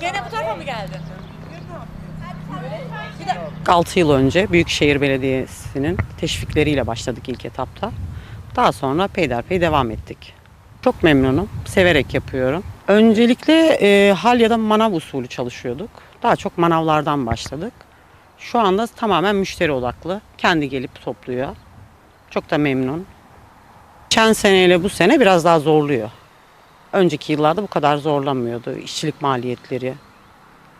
Gene bu tarafa mı geldin? 6 yıl önce Büyükşehir Belediyesi'nin teşvikleriyle başladık ilk etapta. Daha sonra peyderpey devam ettik. Çok memnunum. Severek yapıyorum. Öncelikle e, hal ya da manav usulü çalışıyorduk. Daha çok manavlardan başladık. Şu anda tamamen müşteri odaklı. Kendi gelip topluyor. Çok da memnun. Geçen seneyle bu sene biraz daha zorluyor. Önceki yıllarda bu kadar zorlamıyordu. İşçilik maliyetleri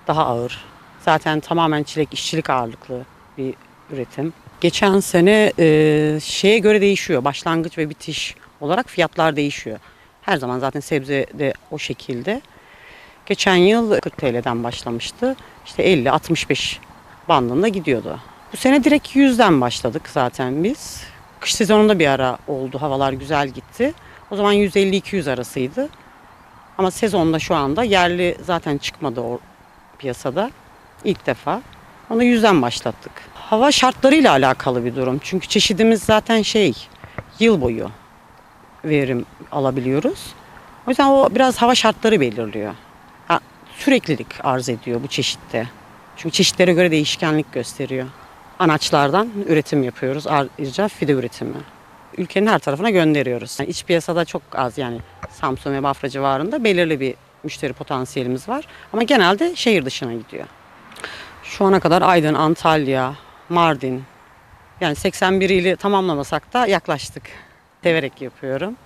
daha ağır. Zaten tamamen çilek işçilik ağırlıklı bir üretim. Geçen sene e, şeye göre değişiyor. Başlangıç ve bitiş olarak fiyatlar değişiyor. Her zaman zaten sebze de o şekilde. Geçen yıl 40 TL'den başlamıştı. İşte 50-65 bandında gidiyordu. Bu sene direkt 100'den başladık zaten biz. Kış sezonunda bir ara oldu. Havalar güzel gitti. O zaman 150-200 arasıydı. Ama sezonda şu anda yerli zaten çıkmadı o piyasada. İlk defa. Onu yüzden başlattık. Hava şartlarıyla alakalı bir durum. Çünkü çeşidimiz zaten şey yıl boyu verim alabiliyoruz. O yüzden o biraz hava şartları belirliyor. Ha, süreklilik arz ediyor bu çeşitte. Çünkü çeşitlere göre değişkenlik gösteriyor. Anaçlardan üretim yapıyoruz. Ayrıca fide üretimi. Ülkenin her tarafına gönderiyoruz. Yani iç piyasada çok az yani Samsun ve Bafra civarında belirli bir müşteri potansiyelimiz var. Ama genelde şehir dışına gidiyor. Şu ana kadar Aydın, Antalya, Mardin yani 81 ili tamamlamasak da yaklaştık. Severek yapıyorum.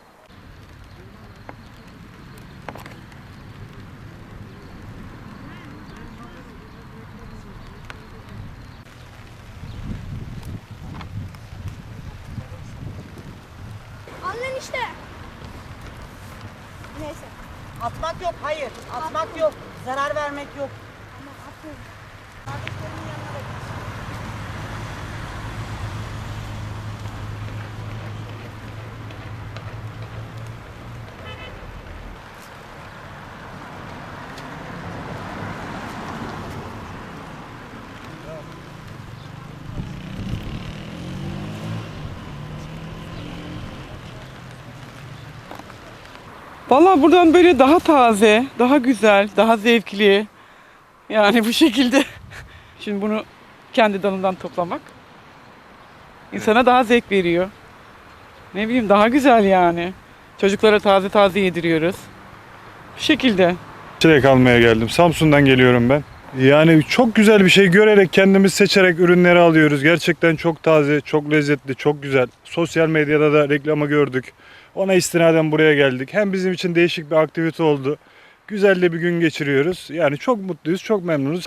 İşte. Neyse. Atmak yok, hayır. Atmak yok. Zarar vermek yok. Valla buradan böyle daha taze, daha güzel, daha zevkli. Yani bu şekilde. Şimdi bunu kendi dalından toplamak insana daha zevk veriyor. Ne bileyim daha güzel yani. Çocuklara taze taze yediriyoruz. Bu şekilde. Çilek almaya geldim. Samsun'dan geliyorum ben. Yani çok güzel bir şey görerek kendimiz seçerek ürünleri alıyoruz. Gerçekten çok taze, çok lezzetli, çok güzel. Sosyal medyada da reklamı gördük. Ona istinaden buraya geldik. Hem bizim için değişik bir aktivite oldu. Güzel de bir gün geçiriyoruz. Yani çok mutluyuz, çok memnunuz.